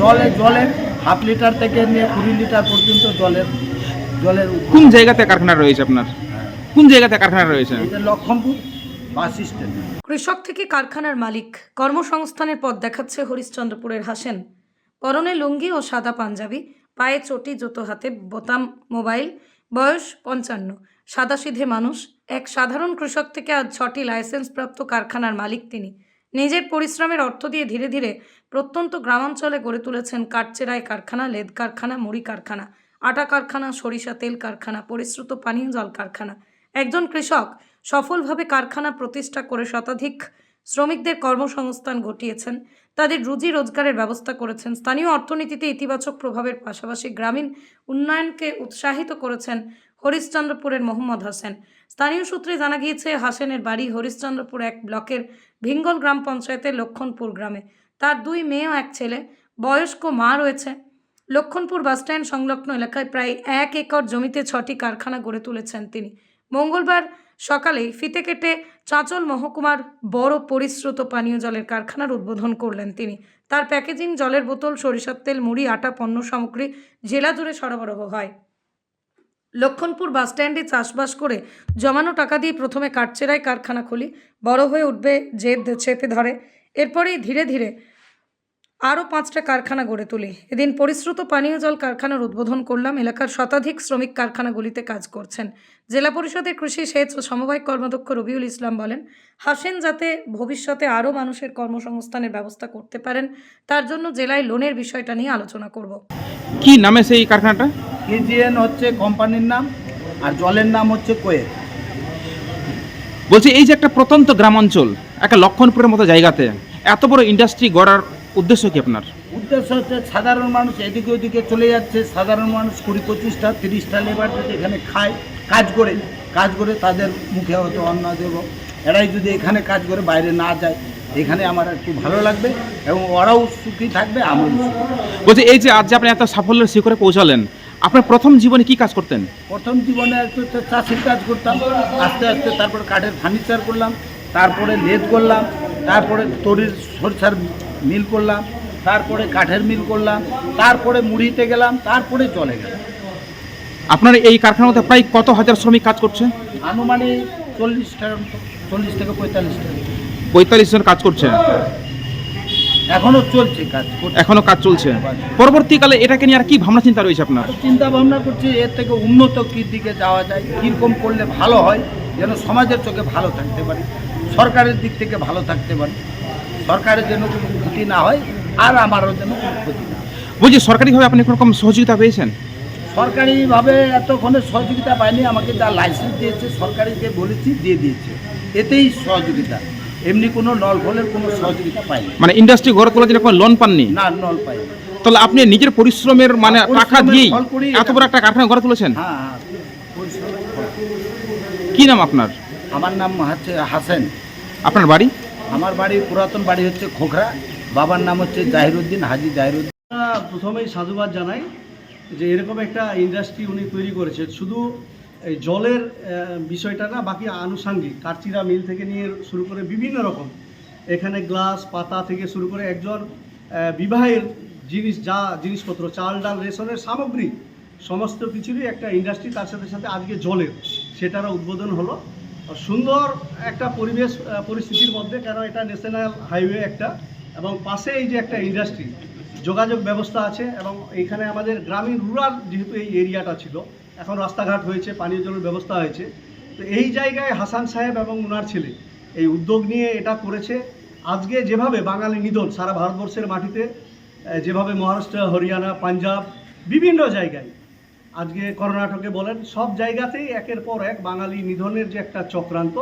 জলে জলে half litre থেকে নিয়ে কুড়ি লিটার পর্যন্ত জলের জলের কোন জায়গাতে কারখানা রয়েছে আপনার? কোন জায়গাতে কারখানা রয়েছে? এটা লক্ষণপুর বাস স্ট্যান্ড। কৃষক থেকে কারখানার মালিক কর্মসংস্থানের পথ দেখাচ্ছে হরিশ্চন্দ্রপুরের হাসেন। পরনে লুঙ্গি ও সাদা পাঞ্জাবি পায়ে চটি জুতো হাতে বোতাম মোবাইল বয়স পঞ্চান্ন সাদাসিধে মানুষ। এক সাধারণ কৃষক থেকে আজ ছটি লাইসেন্সপ্রাপ্ত কারখানার মালিক তিনি। নিজের পরিশ্রমের অর্থ দিয়ে ধীরে ধীরে প্রত্যন্ত গ্রামাঞ্চলে গড়ে তুলেছেন কাঠচেরাই কারখানা, লেদ কারখানা, মুড়ি কারখানা, আটা কারখানা, সরিষা তেল কারখানা, পরিশ্রুত পানীয় জল কারখানা। একজন কৃষক সফলভাবে কারখানা প্রতিষ্ঠা করে শতাধিক শ্রমিকদের কর্মসংস্থান ঘটিয়েছেন। তাদের রুজি রোজগারের ব্যবস্থা করেছেন। স্থানীয় অর্থনীতিতে ইতিবাচক প্রভাবের পাশাপাশি গ্রামীণ উন্নয়নকে উৎসাহিত করেছেন হরিশ্চন্দ্রপুরের মোহাম্মদ হাসেন। স্থানীয় সূত্রে জানা গিয়েছে, হাসেনের বাড়ি হরিশ্চন্দ্রপুর এক ব্লকের ভিঙ্গল গ্রাম পঞ্চায়েতের লক্ষণপুর গ্রামে। তার দুই মেয়ে ও এক ছেলে। বয়স্ক মা রয়েছে। লক্ষণপুর বাসস্ট্যান্ড সংলগ্ন এলাকায় প্রায় এক একর জমিতে ছটি কারখানা গড়ে তুলেছেন তিনি। মঙ্গলবার সকালেই ফিতে কেটে চাঁচল মহকুমার বড় পরিশ্রুত পানীয় জলের কারখানার উদ্বোধন করলেন তিনি। তার প্যাকেজিং জলের বোতল, সরিষার তেল, মুড়ি, আটা, পণ্য সামগ্রী জেলা জুড়ে সরবরাহ হয়। লক্ষণপুর বাসস্ট্যান্ডে চাষবাস করে জমানো টাকা দিয়ে প্রথমে কাঠচেরাই কারখানা খুলি, বড় হয়ে উঠবে জেদ চেপে ধরে। এরপরেই ধীরে ধীরে আরও পাঁচটা কারখানা গড়ে তুলি। এদিন পরিশ্রুত পানীয় জল কারখানার উদ্বোধন করলাম এলাকার শতাধিক শ্রমিক কারখানাগুলিতে কাজ করছেন। জেলা পরিষদের কৃষি সেচ ও সমবায় কর্মাধ্যক্ষ রবিউল ইসলাম বলেন হাসেন যাতে ভবিষ্যতে আরও মানুষের কর্মসংস্থানের ব্যবস্থা করতে পারেন তার জন্য জেলায় লোনের বিষয়টা নিয়ে আলোচনা করব। কি নামে সেই কারখানাটা? কেজিএন হচ্ছে কোম্পানির নাম আর জলের নাম হচ্ছে কোয়ে বলছি এই যে একটা প্রত্যন্ত গ্রামাঞ্চল একটা লক্ষণপুরের মতো জায়গাতে এত বড় ইন্ডাস্ট্রি গড়ার উদ্দেশ্য কি আপনার? উদ্দেশ্য হচ্ছে সাধারণ মানুষ এদিকে ওদিকে চলে যাচ্ছে সাধারণ মানুষ কুড়ি পঁচিশটা তিরিশটা লেবার যদি এখানে খায় কাজ করে কাজ করে তাদের মুখে হয়তো অন্ন দেব। এরাই যদি এখানে কাজ করে বাইরে না যায় এখানে আমার একটু ভালো লাগবে এবং ওরাও সুখী থাকবে সুখী। বলছি এই যে আজ যে আপনি এত সাফল্যের শিখরে পৌঁছালেন আপনার প্রথম জীবনে কি কাজ করতেন? প্রথম জীবনে একটু চাষির কাজ করতাম আস্তে আস্তে তারপর কাঠের ফার্নিচার করলাম তারপরে লেদ করলাম তারপরে তরির সরষার মিল করলাম তারপরে কাঠের মিল করলাম তারপরে মুড়িতে গেলাম তারপরে চলে গেলাম। আপনার এই কারখানাতে প্রায় কত হাজার শ্রমিক কাজ করছে? আনুমানিক চল্লিশ চল্লিশ থেকে পঁয়তাল্লিশ টাকা। পঁয়তাল্লিশ জন কাজ করছে? এখনও চলছে কাজ এখনও কাজ চলছে। পরবর্তীকালে এটাকে নিয়ে আর কি ভাবনা চিন্তা রয়েছে আপনার? চিন্তা ভাবনা করছি এর থেকে উন্নত কী দিকে যাওয়া যায় কীরকম করলে ভালো হয় যেন সমাজের চোখে ভালো থাকতে পারি সরকারের দিক থেকে ভালো থাকতে পারি। সরকারের যেন ক্ষতি না হয় আর আমারও যেন কোনো ক্ষতি না। বলছি সরকারিভাবে আপনি কোনো রকম সহযোগিতা পেয়েছেন? সরকারিভাবে এতক্ষণে সহযোগিতা পাইনি আমাকে যা লাইসেন্স দিয়েছে সরকারিকে বলেছি দিয়ে দিয়েছে। এতেই সহযোগিতা। এমনি কোনো নল ফলের কোনো সহযোগিতা পাইনি। মানে ইন্ডাস্ট্রি গড়ে তোলার জন্য কোনো লোন পাননি? না নল পাইনি। তাহলে আপনি নিজের পরিশ্রমের মানে টাকা করেই এত বড় একটা কারখানা গড়ে তুলেছেন? হ্যাঁ হ্যাঁ কি নাম আপনার? আমার নাম হচ্ছে হাসেন। আপনার বাড়ি? আমার বাড়ি পুরাতন বাড়ি হচ্ছে খোখরা। বাবার নাম হচ্ছে জাহিরুদ্দিন, হাজি জাহিরুদ্দিন। প্রথমেই সাধুবাদ জানাই যে এরকম একটা ইন্ডাস্ট্রি উনি তৈরি করেছেন। শুধু এই জলের বিষয়টা না, বাকি আনুষাঙ্গিক, কারচিরা মিল থেকে নিয়ে শুরু করে বিভিন্ন রকম। এখানে গ্লাস পাতা থেকে শুরু করে একজন বিবাহের জিনিস, যা জিনিসপত্র, চাল, ডাল, রেশনের সামগ্রী, সমস্ত কিছুরই একটা ইন্ডাস্ট্রি তার সাথে সাথে আজকে জলের, সেটারও উদ্বোধন হলো। সুন্দর একটা পরিবেশ পরিস্থিতির মধ্যে কেন এটা ন্যাশনাল হাইওয়ে একটা এবং পাশে এই যে একটা ইন্ডাস্ট্রি যোগাযোগ ব্যবস্থা আছে এবং এখানে আমাদের গ্রামীণ রুরাল যেহেতু এই এরিয়াটা ছিল, এখন রাস্তাঘাট হয়েছে, পানীয় জলের ব্যবস্থা হয়েছে। তো এই জায়গায় হাসান সাহেব এবং ওনার ছেলে এই উদ্যোগ নিয়ে এটা করেছে। আজকে যেভাবে বাঙালি নিধন সারা ভারতবর্ষের মাটিতে যেভাবে মহারাষ্ট্র, হরিয়ানা, পাঞ্জাব, বিভিন্ন জায়গায়, আজকে কর্ণাটকে বলেন, সব জায়গাতেই একের পর এক বাঙালি নিধনের যে একটা চক্রান্ত,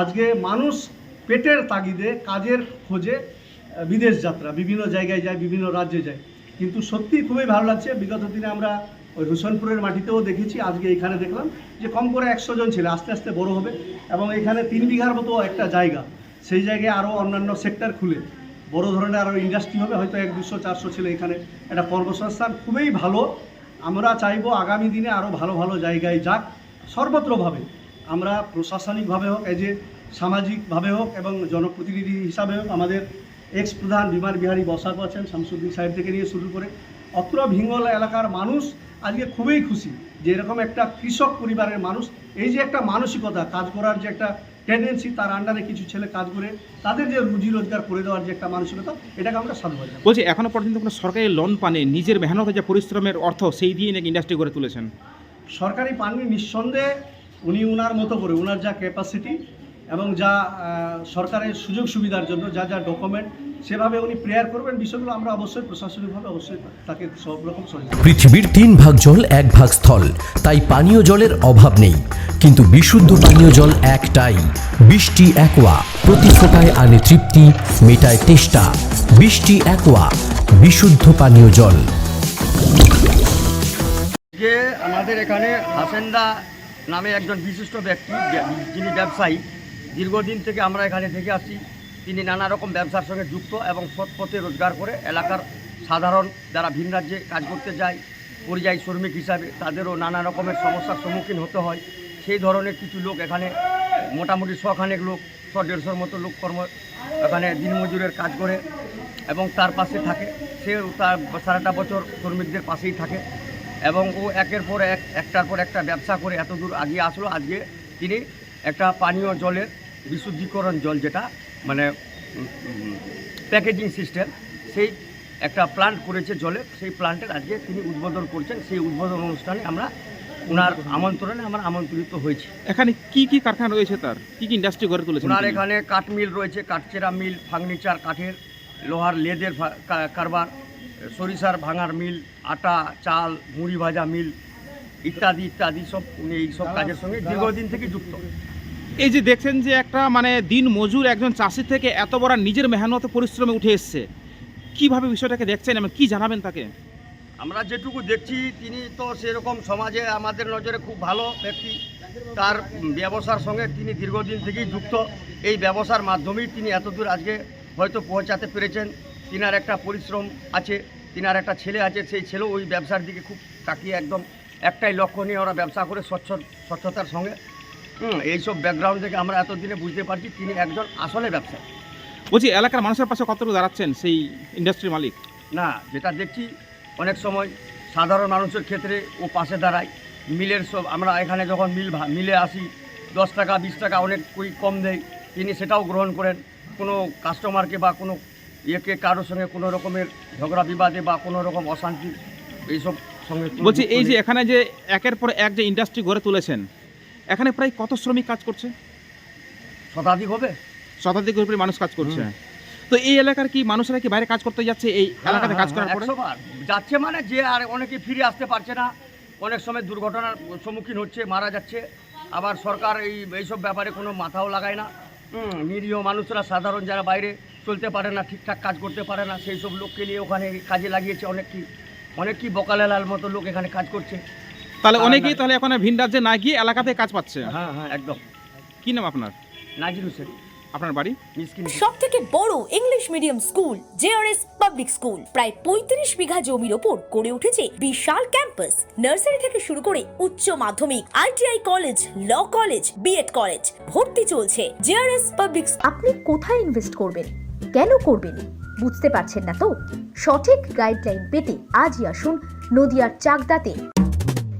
আজকে মানুষ পেটের তাগিদে, কাজের খোঁজে বিদেশ যাত্রা, বিভিন্ন জায়গায় যায়, বিভিন্ন রাজ্যে যায়। কিন্তু সত্যি খুবই ভালো লাগছে। বিগত দিনে আমরা ওই হুসেনপুরের মাটিতেও দেখেছি, আজকে এখানে দেখলাম যে কম করে একশো জন ছেলে, আস্তে আস্তে বড় হবে। এবং এখানে তিন বিঘার মতো একটা জায়গা, সেই জায়গায় আরও অন্যান্য সেক্টর খুলে। বড় ধরনের আরও ইন্ডাস্ট্রি হবে, হয়তো এক দুশো, চারশো ছেলে এখানে একটা কর্মসংস্থান। খুবই ভালো। আমরা চাইব আগামী দিনে আরও ভালো ভালো জায়গায় যাক। সর্বত্রভাবে আমরা প্রশাসনিকভাবে হোক যে সামাজিকভাবে হোক এবং জনপ্রতিনিধি হিসাবে হোক, আমাদের এক্স প্রধান বিমান বিহারী বসাক আছেন শামসুদ্দিন সাহেব থেকে নিয়ে শুরু করে অত্র ভিঙ্গলা এলাকার মানুষ আজকে খুবই খুশি যে এরকম একটা কৃষক পরিবারের মানুষ এই যে একটা মানসিকতা কাজ করার যে একটা টেন্ডেন্সি তার আন্ডারে কিছু ছেলে কাজ করে তাদের যে রুজি রোজগার করে দেওয়ার যে একটা মানসিকতা এটাকে আমরা সাধুবাদ। বলছি এখনও পর্যন্ত কোনো সরকারি লোন পানে নিজের মেহনত যে পরিশ্রমের অর্থ সেই দিয়ে নাকি ইন্ডাস্ট্রি গড়ে তুলেছেন সরকারি পাননি নিঃসন্দেহে উনি উনার মতো করে উনার যা ক্যাপাসিটি এবং যা সরকারের সুযোগ সুবিধার জন্য যা যা ডকুমেন্ট সেভাবে উনি প্রেয়ার করবেন। বিষয়গুলো আমরা অবশ্যই প্রশাসনিকভাবে অবশ্যই তাকে সব রকম পৃথিবীর তিন ভাগ জল এক ভাগ স্থল তাই পানীয় জলের অভাব নেই। কিন্তু বিশুদ্ধ পানীয় জল একটাই বৃষ্টি একোয়া প্রতি ফোটায় আনে তৃপ্তি মেটায় তেষ্টা। বৃষ্টি একোয়া বিশুদ্ধ পানীয় জল। যে আমাদের এখানে হাসেন্দা নামে একজন বিশিষ্ট ব্যক্তি যিনি ব্যবসায়ী দীর্ঘদিন থেকে আমরা এখানে দেখে আসছি। তিনি নানা রকম ব্যবসার সঙ্গে যুক্ত এবং সৎ পথে রোজগার করে এলাকার সাধারণ যারা ভিন রাজ্যে কাজ করতে যায়, পরিযায়ী শ্রমিক হিসাবে তাদেরও নানা রকমের সমস্যার সম্মুখীন হতে হয়। সেই ধরনের কিছু লোক এখানে, মোটামুটি শখানেক লোক, শ দেড়শোর মতো লোক কর্ম এখানে দিনমজুরের কাজ করে এবং তার পাশে থাকে। সে তার সারাটা বছর শ্রমিকদের পাশেই থাকে এবং ও একের পর এক, একটার পর একটা ব্যবসা করে এত দূর আগিয়ে আসলো। আজকে তিনি একটা পানীয় জলের বিশুদ্ধিকরণ জল যেটা মানে প্যাকেজিং সিস্টেম সেই একটা প্লান্ট করেছে জলের সেই প্লান্টের আজকে তিনি উদ্বোধন করছেন সেই উদ্বোধন অনুষ্ঠানে আমরা ওনার আমন্ত্রণে আমরা আমন্ত্রিত হয়েছি। এখানে কি কি কারখানা রয়েছে তার? কি কি ইন্ডাস্ট্রি গড়ে তুলেছেন ওনার এখানে কাঠ মিল রয়েছে কাঠচেরা মিল ফার্নিচার কাঠের লোহার লেদের কারবার সরিষার ভাঙার মিল আটা চাল মুড়ি ভাজা মিল ইত্যাদি ইত্যাদি সব উনি এই সব কাজের সঙ্গে দীর্ঘদিন থেকে যুক্ত। এই যে দেখছেন যে একটা মানে দিন মজুর একজন চাষি থেকে এত বড় নিজের মেহনত পরিশ্রমে উঠে এসছে। কীভাবে বিষয়টাকে দেখছেন? এবং কি জানাবেন তাকে? আমরা যেটুকু দেখছি, তিনি তো সেরকম সমাজে আমাদের নজরে খুব ভালো ব্যক্তি। তার ব্যবসার সঙ্গে তিনি দীর্ঘদিন থেকেই যুক্ত। এই ব্যবসার মাধ্যমেই তিনি এতদূর আজকে হয়তো পৌঁছাতে পেরেছেন। তিনার একটা পরিশ্রম আছে, তিনার একটা ছেলে আছে, সেই ছেলেও ওই ব্যবসার দিকে খুব তাকিয়ে একদম একটাই লক্ষ্য নিয়ে ওরা ব্যবসা করে স্বচ্ছ স্বচ্ছতার সঙ্গে। এইসব ব্যাকগ্রাউন্ড থেকে আমরা এতদিনে বুঝতে পারছি তিনি একজন আসলে ব্যবসায়ী। বলছি এলাকার মানুষের পাশে কতটুকু দাঁড়াচ্ছেন সেই ইন্ডাস্ট্রির মালিক? না যেটা দেখছি অনেক সময় সাধারণ মানুষের ক্ষেত্রে ও পাশে দাঁড়ায়। মিলের সব আমরা এখানে যখন মিল মিলে আসি দশ টাকা বিশ টাকা অনেক কই কম দেয় তিনি সেটাও গ্রহণ করেন। কোনো কাস্টমারকে বা কোনো ইয়েকে কারোর সঙ্গে কোনো রকমের ঝগড়া বিবাদে বা কোনো রকম অশান্তি এইসব সঙ্গে বলছি এই যে এখানে যে একের পর এক যে ইন্ডাস্ট্রি গড়ে তুলেছেন এখানে প্রায় কত শ্রমিক কাজ করছে? শতাধিক হবে। শতাধিকের উপরে মানুষ কাজ করছে। তো এই এলাকার কি মানুষেরা কি বাইরে কাজ করতে যাচ্ছে? এই এলাকাতে কাজ করার পরে? যাচ্ছে মানে যে আর অনেকে ফিরে আসতে পারছে না। অনেক সময় দুর্ঘটনার সম্মুখীন হচ্ছে মারা যাচ্ছে। আবার সরকার এই এইসব ব্যাপারে কোনো মাথাও লাগায় না। নিরীহ মানুষরা সাধারণ যারা বাইরে চলতে পারে না ঠিকঠাক কাজ করতে পারে না সেই সব লোককে নিয়ে ওখানে কাজে লাগিয়েছে অনেক কি অনেক কি বকালালার মতো লোক এখানে কাজ করছে। তাহলে অনেকেই তাহলে এখন ভিন রাজ্যে না গিয়ে এলাকাতে কাজ পাচ্ছে। হ্যাঁ হ্যাঁ একদম। কি নাম আপনার? নাজির হোসেন। আপনার বাড়ি? মিসকিন সব থেকে বড় English medium school JRS public school প্রায় পঁয়ত্রিশ বিঘা জমির ওপর গড়ে উঠেছে বিশাল ক্যাম্পাস নার্সারি থেকে শুরু করে উচ্চ মাধ্যমিক ITI college law college B Ed college ভর্তি চলছে জেআরএস পাবলিক আপনি কোথায় ইনভেস্ট করবেন? কেন করবেন? বুঝতে পারছেন না তো? সঠিক গাইডলাইন পেতে আজই আসুন নদিয়ার চাকদাতে।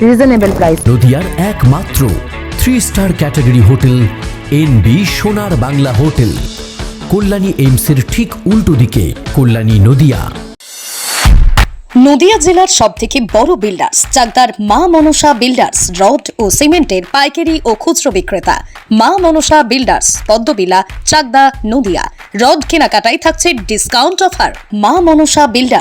রিজনেবল প্রাইস নদিয়ার একমাত্র three star category hotel N B Sonar Bangla hotel Kalyani এইমসের ঠিক উল্টো দিকে কল্যাণী নদিয়া। নদিয়া জেলার সব থেকে বড় বিল্ডার্স চাকদার মা মনসা বিল্ডার্স রড ও সিমেন্টের পাইকারি ও খুচরো বিক্রেতা। মা মনসা বিল্ডার্স পদ্মবিলা চাকদা নদিয়া। রড কেনাকাটায় থাকছে ডিসকাউন্ট অফার মা মনসা বিল্ডার